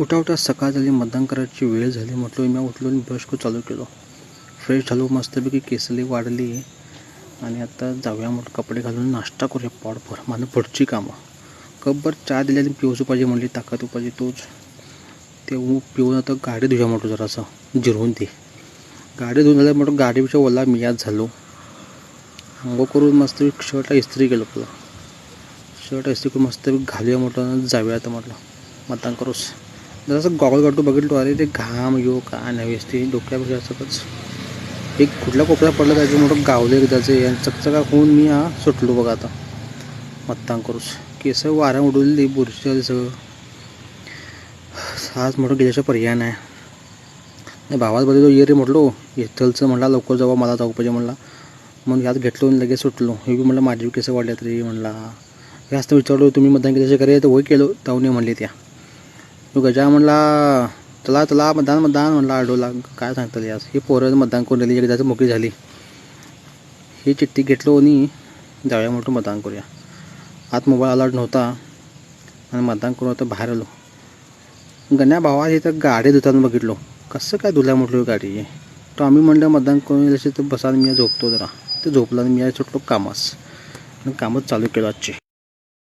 उठा उठा सकाळ झाली मतदान करायची वेळ झाली म्हटलं मी उठलो आणि ब्रश करून चालू केलो. फ्रेश झालो मस्तपैकी केसली वाढली. आणि आता जाऊया म्हटलं कपडे घालून नाश्ता करूया पोटभर. माझं पुढची कामं. कपभर चहा दिली आणि पिऊचं पाहिजे म्हणली ताकद पाहिजे तोच. ते ऊ पिऊन आता गाडी धुया म्हटलं जरासं. जिरवून ती गाडी धुवून झाल्या म्हटलं गाडीपेक्षा ओला मी आज झालो. अंगो करून मस्त शर्ट इस्त्री केलं आपलं शर्ट इस्त्री करून मस्त घालूया म्हटलं जाऊया आता म्हटलं. मतदान करूस. जसं गॉगल काढतो बघितलो अरे ते घाम यो का नव्हेच ते डोक्यापेक्षा असतच एक कुठल्या कोपऱ्यात पडलं त्याचं मोठं गावलं एकदाचं आणि चकचका होऊन मी हा सुटलो बघा आता. मतदान करूस केस वारा उडवली बुरशी आली सगळं. आज मोठं गेल्याचा पर्याय नाही. नाही भावात बघितलं ये रे म्हटलो. येथलचं म्हणला लवकर जावा मला जाऊ पाहिजे म्हणला. मग यात घेतलो आणि लगेच सुटलो. हे बी म्हणलं माझी केसं वाढल्यात रे म्हणला. हे विचारलो तुम्ही मतदान केल्याचे करे तर होय केलो ताऊने म्हणले त्या. तो गजा म्हणला चला चला मतदान मतदान म्हणला आडोला काय सांगता आज ही पोरं मतदान करून दिली एकदाच मोकळी झाली. ही चिठ्ठी घेतलो आणि जाऊया मोठं मतदान करूया. आत मोबाईल अलर्ट नव्हता आणि मतदान करून आता बाहेर आलो. गण्या भावा इथं गाडी धुताना बघितलो. कसं काय धुल्या म्हटलं गाडी तर आम्ही म्हणलं मतदान करून तर बसा मी झोपतो जरा. ते झोपला आणि मी सुटलो कामास. आणि कामच चालू केलं आजचे.